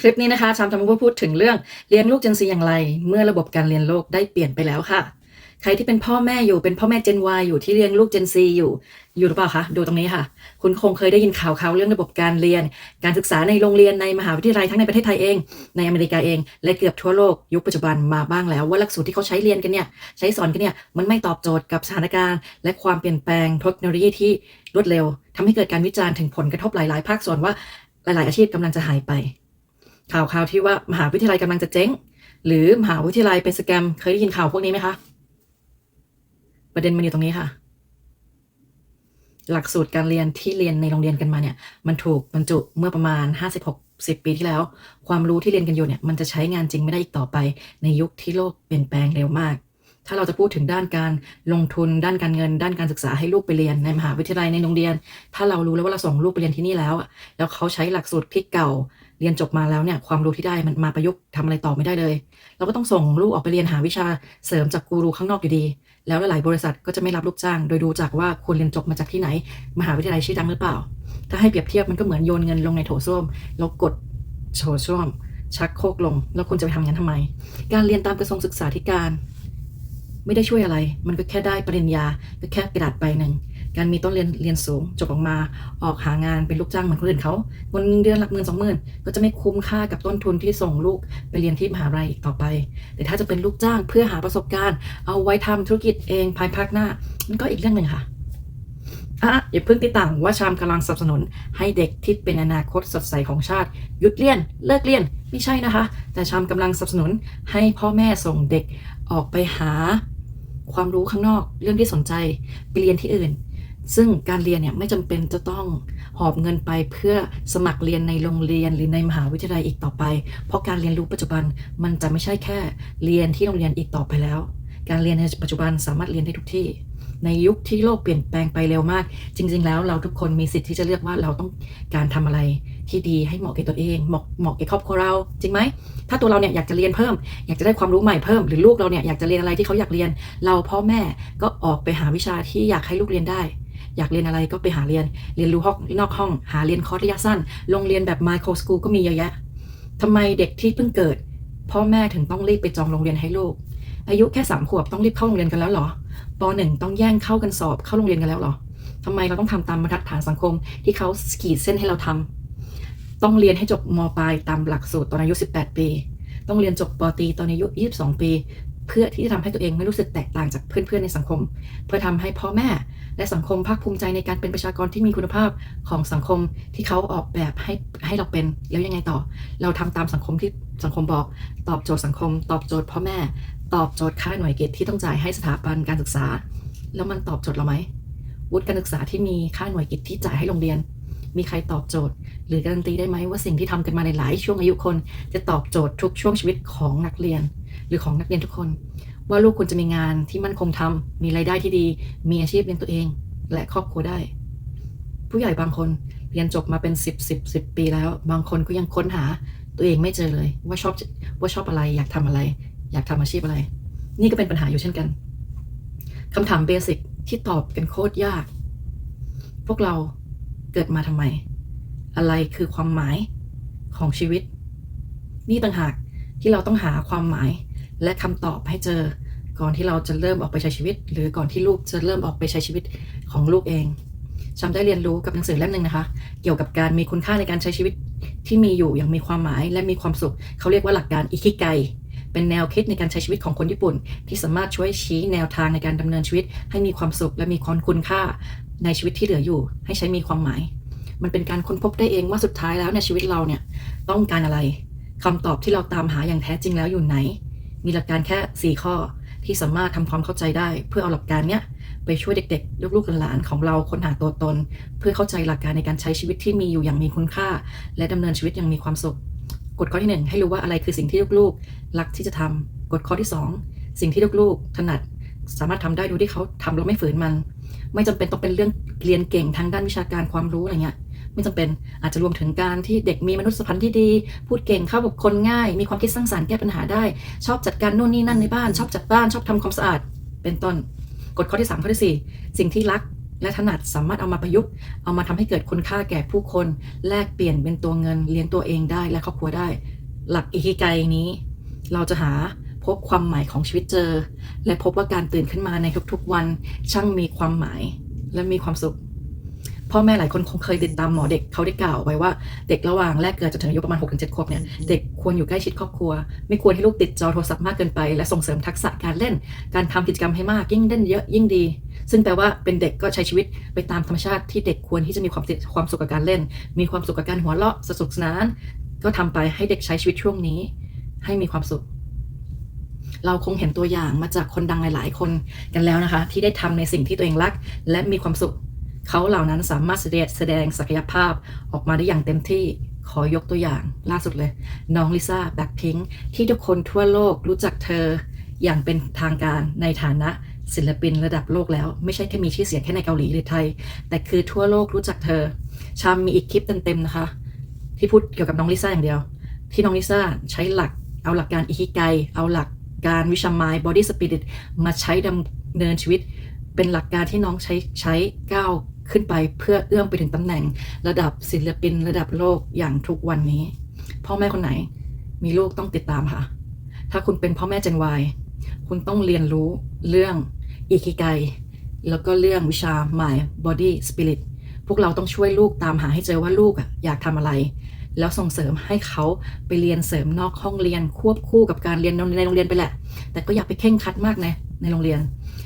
คลิปนี้นะคะชามทำก็พูดถึงเรื่องเลี้ยงลูก Gen Z อย่างไร เมื่อระบบการเรียนโลกได้เปลี่ยนไปแล้วค่ะ ใครที่เป็นพ่อแม่อยู่เป็นพ่อแม่ Gen Y อยู่ที่เลี้ยงลูก Gen Z อยู่อยู่หรือเปล่าคะดูตรงนี้ค่ะ คุณคงเคยได้ยินข่าวข่าเรื่องระบบการเรียน การศึกษาในโรงเรียนในมหาวิทยาลัยทั้งในประเทศไทยเอง ในอเมริกาเอง และเกือบทั่วโลกยุคปัจจุบันมาบ้างแล้วว่าหลักสูตรที่เขาใช้เรียนกันเนี่ยใช้สอนกันเนี่ยมันไม่ตอบโจทย์กับสถานการณ์ และความเปลี่ยนแปลงเทคโนโลยีที่รวดเร็วทำให้เกิดการวิจารณ์ถึงผลกระทบหลาย ๆ ภาคส่วนว่าหลาย ๆ อาชีพกำลังจะหายไป ข่าวข่าวที่ว่ามหาวิทยาลัยกำลังจะเจ๊ง หรือมหาวิทยาลัยเป็นสแกมเคยได้ยินข่าวพวกนี้ไหมคะประเด็นมันอยู่ตรงนี้ค่ะ หลักสูตรการเรียนที่เรียนในโรงเรียนกันมาเนี่ย มันถูกบรรจุเมื่อประมาณ 56-10 ปีที่แล้ว ความรู้ที่เรียนกันอยู่เนี่ย มันจะใช้งานจริงไม่ได้อีกต่อไป ในยุคที่โลกเปลี่ยนแปลงเร็วมาก ถ้าเราจะพูดถึงด้านการลงทุนด้านการเงิน ด้านการศึกษาให้ลูกไปเรียนในมหาวิทยาลัยในโรงเรียน ถ้าเรารู้แล้วว่าเราส่งลูกไปเรียนที่นี่แล้วอะแล้วเขาใช้หลักสูตรที่เก่า เรียนจบมาแล้วเนี่ยความรู้ที่ได้มันมาประยุกต์ทำอะไรต่อไม่ได้เลย เราก็ต้องส่งลูกออกไปเรียนหาวิชาเสริมจากกูรูข้างนอกอยู่ดี แล้วหลายบริษัทก็จะไม่รับลูกจ้าง โดยดูจากว่าคุณเรียนจบมาจากที่ไหน มหาวิทยาลัยชื่อดังหรือเปล่า ถ้าให้เปรียบเทียบมันก็เหมือนโยนเงินลงในโถส้วมแล้วกดโถส้วม ชักโคกลง แล้วคุณจะไปทำงั้นทำไม การเรียนตามกระทรวงศึกษาธิการ ไม่ได้ช่วยอะไร มันก็แค่ได้ปริญญาก็แค่กระดาษใบหนึ่ง การมีต้นเรียนเรียนสูงจบออกมาออกหางานเป็นลูกจ้างเหมือนคนอื่นเขาเงินเดือนหลักหมื่นสองหมื่นก็จะไม่คุ้มค่ากับต้นทุนที่ส่งลูกไปเรียนที่มหาลัยอีกต่อไป แต่ถ้าจะเป็นลูกจ้างเพื่อหาประสบการณ์ เอาไว้ทำธุรกิจเองภายภาคหน้า มันก็อีกเรื่องหนึ่งค่ะอะอย่าเพิ่งติดต่างว่าชามกำลังสนับสนุน ให้เด็กที่เป็นอนาคตสดใสของชาติ หยุดเรียนเลิกเรียนไม่ใช่นะคะ แต่ชามกำลังสนับสนุนให้พ่อแม่ส่งเด็กออกไปหาความรู้ข้างนอก เรื่องที่สนใจไปเรียนที่อื่น ซึ่งการเรียนเนี่ยไม่จำเป็นจะต้องหอบเงินไปเพื่อสมัครเรียนในโรงเรียนหรือในมหาวิทยาลัยอีกต่อไป เพราะการเรียนรู้ปัจจุบันมันจะไม่ใช่แค่เรียนที่โรงเรียนอีกต่อไปแล้ว การเรียนในปัจจุบันสามารถเรียนได้ทุกที่ ในยุคที่โลกเปลี่ยนแปลงไปเร็วมาก จริง ๆ แล้วเราทุกคนมีสิทธิ์ที่จะเลือกว่าเราต้องการทำอะไรที่ดีให้เหมาะกับตัวเอง เหมาะเหมาะกับครอบครัวเราจริงไหมถ้าตัวเราเนี่ยอยากจะเรียนเพิ่ม อยากจะได้ความรู้ใหม่เพิ่มหรือลูกเราเนี่ยอยากจะเรียนอะไรที่เขาอยากเรียน เราพ่อแม่ก็ออกไปหาวิชาที่อยากให้ลูกเรียนได้ อยากเรียนอะไรก็ไปหาเรียน เรียนรู้ห้องนอกห้อง หาเรียนคอร์สระยะสั้น โรงเรียนแบบ micro school ก็มีเยอะแยะทำไมเด็กที่เพิ่งเกิด พ่อแม่ถึงต้องรีบไปจองโรงเรียนให้ลูก อายุแค่สามขวบต้องรีบเข้าโรงเรียนกันแล้วเหรอปหนึ่งต้องแย่งเข้ากันสอบเข้าโรงเรียนกันแล้วเหรอทำไมเราต้องทำตามบรรทัดฐานสังคมที่เขาขีดเส้นให้เราทำต้องเรียนให้จบมปลายตามหลักสูตรตอนอายุ 18 ปี ต้องเรียนจบปตีตอนอายุ 22 ปี เพื่อที่จะทำให้ตัวเองไม่รู้สึกแตกต่างจากเพื่อนๆในสังคม เพื่อทำให้พ่อแม่ และสังคมภาคภูมิใจในการเป็นประชากรที่มีคุณภาพของสังคมที่เขาออกแบบให้ให้เราเป็นแล้วยังไงต่อ เราทำตามสังคมที่สังคมบอก ตอบโจทย์สังคม ตอบโจทย์พ่อแม่ ตอบโจทย์ค่าหน่วยกิตที่ต้องจ่ายให้สถาบันการศึกษา แล้วมันตอบโจทย์เราไหมวุฒิการศึกษาที่มีค่าหน่วยกิตที่จ่ายให้โรงเรียน มีใครตอบโจทย์ หรือการันตีได้ไหมว่าสิ่งที่ทำกันมาในหลายช่วงอายุคน จะตอบโจทย์ทุกช่วงชีวิตของนักเรียน หรือของนักเรียนทุกคน ว่าลูกคุณจะมีงานที่มั่นคงทำมีรายได้ที่ดี มีอาชีพเลี้ยงตัวเอง และครอบครัวได้ ผู้ใหญ่บางคนเรียนจบมาเป็นสิบสิบสิบปีแล้ว บางคนก็ยังค้นหาตัวเองไม่เจอเลย ว่าชอบว่าชอบอะไร อยากทำอะไร อยากทำอาชีพอะไร นี่ก็เป็นปัญหาอยู่เช่นกันคำถามเบสิกที่ตอบกันโคตรยาก พวกเราเกิดมาทำไม อะไรคือความหมายของชีวิต นี่ต่างหากที่เราต้องหาความหมายและคำตอบให้เจอ ก่อนที่เราจะเริ่มออกไปใช้ชีวิต หรือก่อนที่ลูกจะเริ่มออกไปใช้ชีวิตของลูกเองชำได้เรียนรู้กับหนังสือเล่มหนึ่งนะคะ เกี่ยวกับการมีคุณค่าในการใช้ชีวิตที่มีอยู่อย่างมีความหมายและมีความสุข เขาเรียกว่าหลักการอิคิไกเป็นแนวคิดในการใช้ชีวิตของคนญี่ปุ่น ที่สามารถช่วยชี้แนวทางในการดำเนินชีวิต ให้มีความสุขและมีความคุณค่าในชีวิตที่เหลืออยู่ ให้ใช้มีความหมาย มันเป็นการค้นพบได้เองว่าสุดท้ายแล้วในชีวิตเราเนี่ยต้องการอะไรคำตอบที่เราตามหาอย่างแท้จริงแล้วอยู่ไหน มีหลักการแค่ 4 ข้อ ที่สามารถทำความเข้าใจได้ เพื่อเอาหลักการเนี้ยไปช่วยเด็กๆ ลูกๆหลานของเราค้นหาตัวตน เพื่อเข้าใจหลักการในการใช้ชีวิตที่มีอยู่อย่างมีคุณค่า และดำเนินชีวิตอย่างมีความสุข กฎข้อที่หนึ่งให้รู้ว่าอะไรคือสิ่งที่ลูกๆรักที่จะทำกฎข้อที่สองสิ่งที่ลูกๆถนัดสามารถทำได้โดยที่เขาทำแล้วไม่ฝืนมัน ไม่จำเป็นต้องเป็นเรื่องเรียนเก่งทางด้านวิชาการความรู้อะไรเงี้ย ไม่จำเป็นอาจจะรวมถึงการที่เด็กมีมนุษยสัมพันธ์ที่ดี พูดเก่งเข้ากับคนง่าย มีความคิดสร้างสรรค์แก้ปัญหาได้ ชอบจัดการนู่นนี่นั่นในบ้าน ชอบจัดบ้านชอบทำความสะอาด เป็นต้นกฎข้อที่ 3 ข้อที่ 4 สิ่งที่รักและถนัดสามารถเอามาประยุกต์ เอามาทำให้เกิดคุณค่าแก่ผู้คน แลกเปลี่ยนเป็นตัวเงินเลี้ยงตัวเองได้และครอบครัวได้ หลักอิคิไกนี้ เราจะหาพบความหมายของชีวิตเจอ และพบว่าการตื่นขึ้นมาในทุกๆวัน ช่างมีความหมายและมีความสุข พ่อแม่หลายคนคงเคยติดตามหมอเด็กเขาได้กล่าวไว้ว่าเด็กระหว่างแรกเกิดจนถึงอายุประมาณ6-7ขวบเนี่ยเด็กควรอยู่ใกล้ชิดครอบครัว ไม่ควรให้ลูกติดจอโทรศัพท์มากเกินไป และส่งเสริมทักษะการเล่น การทำกิจกรรมให้มากยิ่งเล่นเยอะยิ่งดี ซึ่งแปลว่าเป็นเด็กก็ใช้ชีวิตไปตามธรรมชาติที่เด็กควรที่จะมีความติดความสุขกับการเล่น มีความสุขกับการหัวเราะสนุกสนาน ก็ทำไปให้เด็กใช้ชีวิตช่วงนี้ ให้มีความสุขเราคงเห็นตัวอย่างมาจากคนดังหลาย ๆ คนกันแล้วนะคะ ที่ได้ทำในสิ่งที่ตัวเองรัก และมีความสุข เขาเหล่านั้นสามารถแสดงศักยภาพออกมาได้อย่างเต็มที่ขอยกตัวอย่างล่าสุดเลย น้องลิซ่าแบ็คพิงที่ทุกคนทั่วโลกรู้จักเธออย่างเป็นทางการในฐานะศิลปินระดับโลกแล้ว ไม่ใช่แค่มีชื่อเสียงแค่ในเกาหลีหรือไทย แต่คือทั่วโลกรู้จักเธอ ชามมีอีกคลิปเต็มๆนะคะ ที่พูดเกี่ยวกับน้องลิซ่าอย่างเดียว ที่น้องลิซ่าใช้หลักเอาหลักการอิคิไกเอาหลักการวิชามายบอดี้สปิริตมาใช้ดำเนินชีวิต เป็นหลักการที่น้องใช้ใช้ก้าว ขึ้นไปเพื่อเอื้อมไปถึงตำแหน่งระดับศิลปินระดับโลกอย่างทุกวันนี้ พ่อแม่คนไหนมีลูกต้องติดตามค่ะ ถ้าคุณเป็นพ่อแม่เจนวายคุณต้องเรียนรู้เรื่องอิคิไกแล้วก็เรื่องวิชา My Body Spirit พวกเราต้องช่วยลูกตามหาให้เจอว่าลูกอยากทำอะไร แล้วส่งเสริมให้เขาไปเรียนเสริมนอกห้องเรียนควบคู่กับการเรียนในโรงเรียนไปแหละ แต่ก็อย่าไปเข่งคัดมากนะ ในโรงเรียน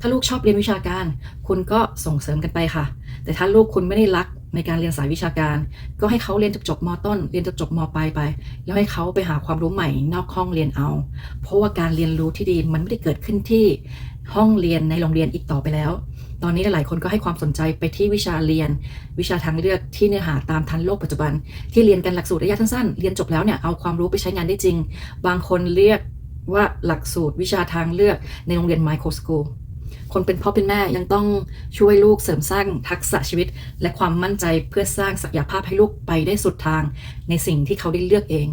ถ้าลูกชอบเรียนวิชาการ คุณก็ส่งเสริมกันไปค่ะ แต่ถ้าลูกคุณไม่ได้รักในการเรียนสายวิชาการ ก็ให้เขาเรียนจบจบมต้น เรียนจบจบมปลายไป แล้วให้เขาไปหาความรู้ใหม่นอกห้องเรียนเอา เพราะว่าการเรียนรู้ที่ดีมันไม่ได้เกิดขึ้นที่ห้องเรียนในโรงเรียนอีกต่อไปแล้ว ตอนนี้หลายคนก็ให้ความสนใจไปที่วิชาเรียน วิชาทางเลือกที่เนื้อหาตามทันโลกปัจจุบัน ที่เรียนกันหลักสูตรระยะสั้นๆ เรียนจบแล้วเนี่ยเอาความรู้ไปใช้งานได้จริง บางคนเรียก ว่าหลักสูตรวิชาทางเลือกในโรงเรียนไมโครสคูลคนเป็นพ่อเป็นแม่ยังต้องช่วยลูกเสริมสร้างทักษะชีวิต และความมั่นใจเพื่อสร้างศักยภาพให้ลูกไปได้สุดทาง ในสิ่งที่เขาได้เลือกเอง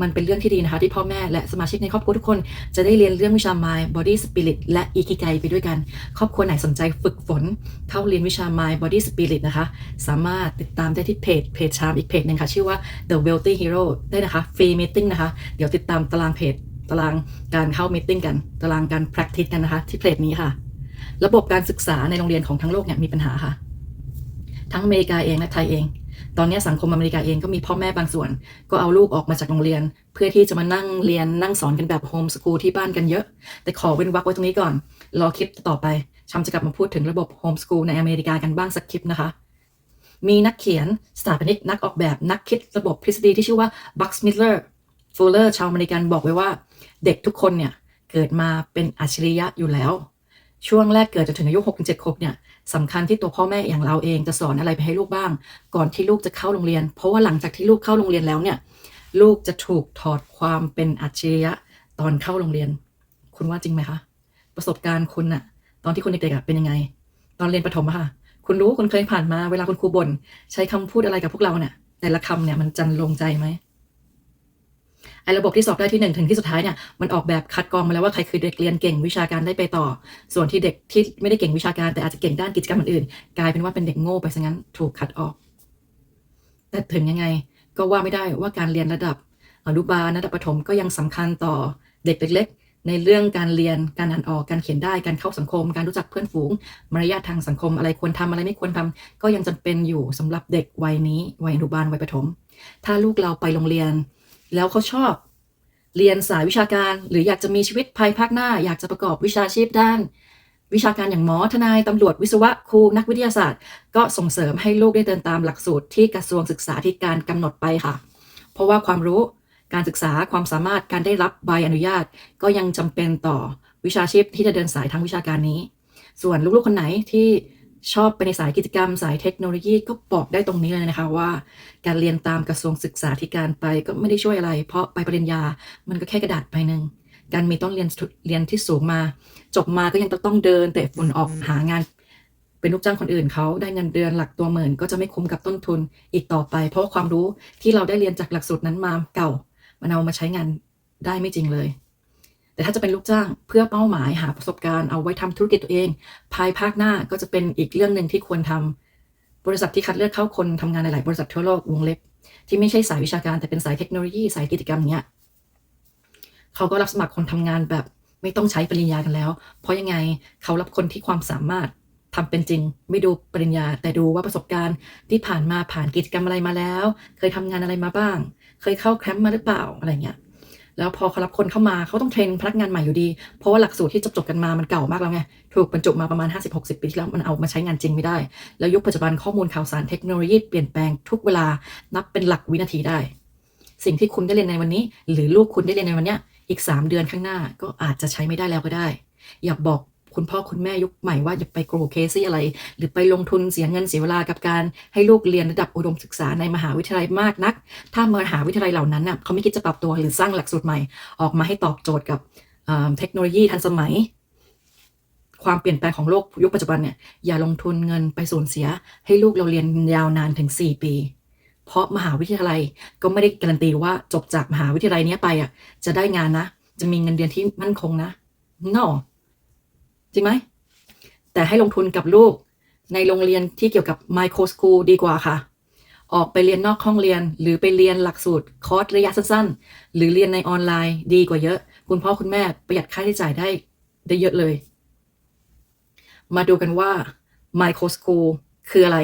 มันเป็นเรื่องที่ดีนะคะ ที่พ่อแม่และสมาชิกในครอบครัวทุกคนจะได้เรียนเรื่องวิชา Mind Body Spirit และ Ikigai ไปด้วยกัน ครอบครัวไหนสนใจฝึกฝน เข้าเรียนวิชา Mind Body Spirit นะคะ สามารถติดตามได้ที่เพจเพจชามอีกเพจหนึ่งค่ะชื่อว่า The Wealthy Hero ได้นะคะฟรีม e e t i n g นะคะ เดี๋ยวติดตามตารางเพจ ตารางการเข้ามีติ้งกัน ตารางการ practice กันนะคะ ที่เพจนี้ค่ะ ระบบการศึกษาในโรงเรียนของทั้งโลกเนี่ยมีปัญหาค่ะ ทั้งอเมริกาเองและไทยเอง ตอนนี้สังคมอเมริกาเองก็มีพ่อแม่บางส่วน ก็เอาลูกออกมาจากโรงเรียน เพื่อที่จะมานั่งเรียนนั่งสอนกันแบบโฮมสกูลที่บ้านกันเยอะ แต่ขอเว้นวรรคไว้ตรงนี้ก่อน รอคลิปต่อไปชำจะกลับมาพูดถึงระบบโฮมสกูลในอเมริกากันบ้างสักคลิปนะคะมีนักเขียน สถาปนิก นักออกแบบ นักคิดระบบทฤษฎีที่ชื่อว่าบัคสมิลเลอร์ ฟูลเลอร์ชาวอเมริกันบอกไว้ว่า เด็กทุกคนเนี่ยเกิดมาเป็นอัจฉริยะอยู่แล้ว ช่วงแรกเกิดจนถึงอายุ6กถึงเจ็ดขวบเนี่ยสำคัญที่ตัวพ่อแม่อย่างเราเองจะสอนอะไรไปให้ลูกบ้าง ก่อนที่ลูกจะเข้าโรงเรียน เพราะว่าหลังจากที่ลูกเข้าโรงเรียนแล้วเนี่ย ลูกจะถูกถอดความเป็นอัจฉริยะตอนเข้าโรงเรียน คุณว่าจริงไหมคะ ประสบการณ์คุณอะตอนที่คุณเด็กๆเป็นยังไง ตอนเรียนประถมอะค่ะ คุณรู้คุณเคยผ่านมาเวลาคุณครูบ่นใช้คำพูดอะไรกับพวกเราเนี่ยแต่ละคำเนี่ยมันจันลงใจไหม ไอ้ระบบที่สอบได้ที่หนึ่งถึงที่สุดท้ายเนี่ยมันออกแบบคัดกรองมาแล้วว่าใครคือเด็กเรียนเก่งวิชาการได้ไปต่อ ส่วนที่เด็กที่ไม่ได้เก่งวิชาการแต่อาจจะเก่งด้านกิจกรรมอื่นๆกลายเป็นว่าเป็นเด็กโง่ไปซะงั้นถูกคัดออก แต่ถึงยังไงก็ว่าไม่ได้ว่าการเรียนระดับอนุบาลระดับประถมก็ยังสำคัญต่อเด็กเล็กๆ ในเรื่องการเรียนการอ่านออกการเขียนได้การเข้าสังคม การรู้จักเพื่อนฝูง มารยาททางสังคมอะไรควรทำอะไรไม่ควรทำก็ยังจำเป็นอยู่สำหรับเด็กวัยนี้วัยอนุบาลวัยประถม ถ้าลูกเราไปโรงเรียน แล้วเขาชอบ เรียนสายวิชาการ หรืออยากจะมีชีวิตภายภาคหน้า อยากจะประกอบวิชาชีพด้าน วิชาการอย่างหมอทนายตำรวจวิศวะครูนักวิทยาศาสตร์ ก็ส่งเสริมให้ลูกได้เดินตามหลักสูตรที่กระทรวงศึกษาธิการกำหนดไปค่ะ เพราะว่าความรู้การศึกษาความสามารถการได้รับใบอนุญาต ก็ยังจำเป็นต่อวิชาชีพที่จะเดินสายทางวิชาการนี้ ส่วนลูกๆคนไหนที่ ชอบไปในสายกิจกรรมสายเทคโนโลยีก็บอกได้ตรงนี้เลยนะคะว่า การเรียนตามกระทรวงศึกษาธิการไปก็ไม่ได้ช่วยอะไร เพราะไปปริญญามันก็แค่กระดาษใบหนึ่งการมีต้องเรียนเรียนที่สูงมา จบมาก็ยังต้องเดินแต่ฝุ่นออกหางาน เป็นลูกจ้างคนอื่นเขาได้เงินเดือนหลักตัวหมื่น ก็จะไม่คุ้มกับต้นทุนอีกต่อไป เพราะความรู้ที่เราได้เรียนจากหลักสูตรนั้นมาเก่ามันเอามาใช้งานได้ไม่จริงเลย แต่ถ้าจะเป็นลูกจ้างเพื่อเป้าหมายหาประสบการณ์เอาไว้ทำธุรกิจตัวเอง ภายภาคหน้าก็จะเป็นอีกเรื่องหนึ่งที่ควรทำบริษัทที่คัดเลือกเข้าคนทำงานในหลายบริษัททั่วโลกวงเล็บ ที่ไม่ใช่สายวิชาการแต่เป็นสายเทคโนโลยีสายกิจกรรมเนี้ยเขาก็รับสมัครคนทำงานแบบไม่ต้องใช้ปริญญากันแล้ว เพราะยังไงเขารับคนที่ความสามารถทำเป็นจริง ไม่ดูปริญญา แต่ดูว่าประสบการณ์ที่ผ่านมาผ่านกิจกรรมอะไรมาแล้ว เคยทำงานอะไรมาบ้าง เคยเข้าแคมป์มาหรือเปล่าอะไรเงี้ย แล้วพอเขารับคนเข้ามาเขาต้องเทรนพนักงานใหม่อยู่ดี เพราะว่าหลักสูตรที่จบจบกันมามันเก่ามากแล้วไง ถูกบรรจุมาประมาณ 50-60 ปีที่แล้วมันเอามาใช้งานจริงไม่ได้ แล้วยุคปัจจุบันข้อมูลข่าวสารเทคโนโลยีเปลี่ยนแปลงทุกเวลานับเป็นหลักวินาทีได้ สิ่งที่คุณได้เรียนในวันนี้ หรือลูกคุณได้เรียนในวันเนี้ยอีก 3 เดือนข้างหน้าก็อาจจะใช้ไม่ได้แล้วก็ได้ อย่าบอก คุณพ่อคุณแม่ยุคใหม่ว่าจะไปโกรเคซี่อะไร หรือไปลงทุนเสียเงินเสียเวลากับการให้ลูกเรียนระดับอุดมศึกษาในมหาวิทยาลัยมากนัก ถ้ามหาวิทยาลัยเหล่านั้นน่ะเขาไม่คิดจะปรับตัวหรือสร้างหลักสูตรใหม่ออกมาให้ตอบโจทย์กับเเทคโนโลยีทันสมัย ความเปลี่ยนแปลงของโลกยุคปัจจุบันเนี่ยอย่าลงทุนเงินไปสูญเสีย ให้ลูกเราเรียนยาวนานถึง 4 ปี เพราะมหาวิทยาลัยก็ไม่ได้การันตีว่าจบจากมหาวิทยาลัยนี้ไปอะจะได้งานนะ จะมีเงินเดือนที่มั่นคงนะ no จริงไหม แต่ให้ลงทุนกับลูกในโรงเรียนที่เกี่ยวกับไมโครสคูลดีกว่าค่ะ ออกไปเรียนนอกห้องเรียน หรือไปเรียนหลักสูตรคอร์สระยะสั้นๆ หรือเรียนในออนไลน์ดีกว่าเยอะ คุณพ่อคุณแม่ประหยัดค่าใช้จ่ายได้ได้เยอะเลย มาดูกันว่าไมโครสคูลคืออะไร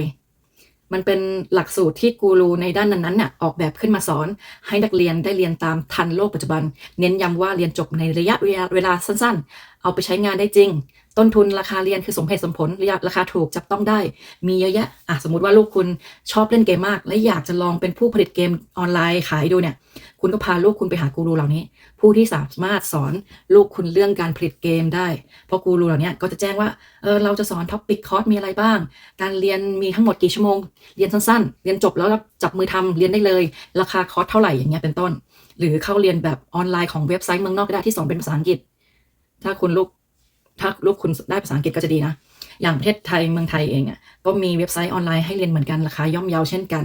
มันเป็นหลักสูตรที่กูรูในด้านนั้นๆน่ะออกแบบขึ้นมาสอน ให้นักเรียนได้เรียนตามทันโลกปัจจุบัน เน้นย้ำว่าเรียนจบในระยะเวลาสั้นๆ เอาไปใช้งานได้จริง ต้นทุนราคาเรียนคือสมเหตุสมผลระยะราคาถูกจับต้องได้ มีเยอะแยะอะสมมติว่าลูกคุณชอบเล่นเกมมาก และอยากจะลองเป็นผู้ผลิตเกมออนไลน์ขายดูเนี่ย คุณก็พาลูกคุณไปหากูรูเหล่านี้ ผู้ที่สามารถสอนลูกคุณเรื่องการผลิตเกมได้ เพราะกูรูเหล่านี้ก็จะแจ้งว่าเออเราจะสอนท็อปปิกคอร์สมีอะไรบ้าง การเรียนมีทั้งหมดกี่ชั่วโมง เรียนสั้นๆ เรียนจบแล้วจับมือทำเรียนได้เลย ราคาคอร์สเท่าไหร่อย่างเงี้ยเป็นต้น หรือเข้าเรียนแบบออนไลน์ของเว็บไซต์เมืองนอกก็ได้ที่สอนเป็นภาษาอังกฤษถ้าคุณลูก ถ้าลูกคุณได้ภาษาอังกฤษก็จะดีนะ อย่างประเทศไทยเมืองไทยเองอะก็มีเว็บไซต์ออนไลน์ให้เรียนเหมือนกันราคาย่อมเยาเช่นกัน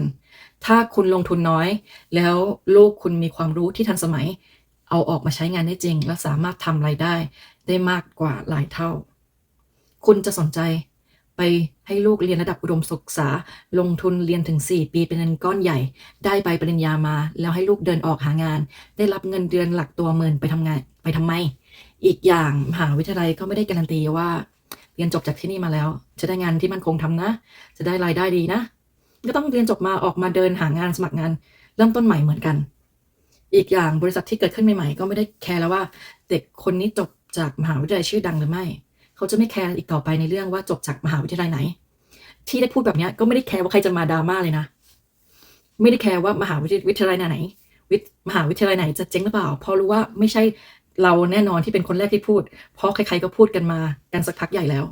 ถ้าคุณลงทุนน้อย แล้วลูกคุณมีความรู้ที่ทันสมัย เอาออกมาใช้งานได้จริง และสามารถทำรายได้ ได้มากกว่าหลายเท่า คุณจะสนใจไปให้ลูกเรียนระดับอุดมศึกษา ลงทุนเรียนถึง 4 ปีเป็นเงินก้อนใหญ่ ได้ใบปริญญามา แล้วให้ลูกเดินออกหางาน ได้รับเงินเดือนหลักตัวหมื่นไปทำงานไปทำไม อีกอย่างมหาวิทยาลัยก็ไม่ได้การันตีว่า เรียนจบจากที่นี่มาแล้ว จะได้งานที่มันคงทำนะ จะได้รายได้ดีนะ ก็ต้องเรียนจบมาออกมาเดินหางานสมัครงาน เริ่มต้นใหม่เหมือนกัน อีกอย่างบริษัทที่เกิดขึ้นใหม่ๆ ก็ไม่ได้แคร์แล้วว่า เด็กคนนี้จบจากมหาวิทยาลัยชื่อดังหรือไม่ เขาจะไม่แคร์อีกต่อไปในเรื่องว่าจบจากมหาวิทยาลัยไหน ที่ได้พูดแบบนี้ก็ไม่ได้แคร์ว่าใครจะมาดราม่าเลยนะ ไม่ได้แคร์ว่ามหาวิทยาลัยไหนวิมหาวิทยาลัยไหนจะเจ๊งหรือเปล่าเพราะรู้ว่าไม่ใช่ เราแน่นอนที่เป็นคนแรกที่พูด เพราะใครๆก็พูดกันมากันสักพักใหญ่แล้ว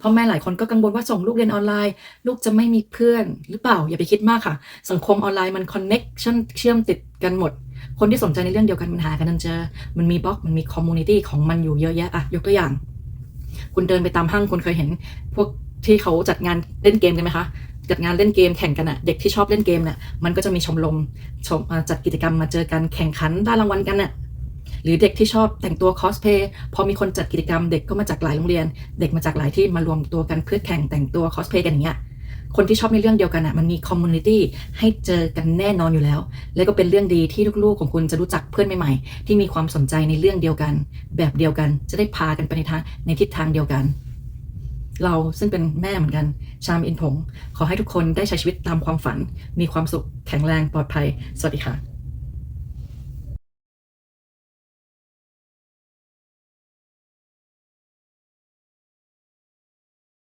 พ่อแม่หลายคนก็กังวลว่าส่งลูกเรียนออนไลน์ ลูกจะไม่มีเพื่อนหรือเปล่า อย่าไปคิดมากค่ะ สังคมออนไลน์มันคอนเน็กชันเชื่อมติดกันหมด คนที่สนใจในเรื่องเดียวกันมันหากันจนเจอ มันมีบล็อกมันมีคอมมูนิตี้ของมันอยู่เยอะแยะอะยกตัวอย่าง คุณเดินไปตามห้างคุณเคยเห็น พวกที่เขาจัดงานเล่นเกมกันไหมคะจัดงานเล่นเกมแข่งกันอะเด็กที่ชอบเล่นเกมเนี่ยมันก็จะมีชมรมชมจัดกิจกรรมมาเจอกันแข่งขันได้รางวัลกันน่ะ หรือเด็กที่ชอบแต่งตัวคอสเพย์พอมีคนจัดกิจกรรมเด็กก็มาจากหลายโรงเรียน เด็กมาจากหลายที่มารวมตัวกันเพื่อแข่งแต่งตัวคอสเพย์กันอย่างเงี้ยคนที่ชอบในเรื่องเดียวกันอะมันมีคอมมูนิตี้ให้เจอกันแน่นอนอยู่แล้ว และก็เป็นเรื่องดีที่ลูกๆของคุณจะรู้จักเพื่อนใหม่ๆ ที่มีความสนใจในเรื่องเดียวกัน แบบเดียวกันจะได้พากันไปในทางในทิศทางเดียวกัน เราซึ่งเป็นแม่เหมือนกัน ชามอินผง ขอให้ทุกคนได้ใช้ชีวิตตามความฝัน มีความสุขแข็งแรงปลอดภัย สวัสดีค่ะ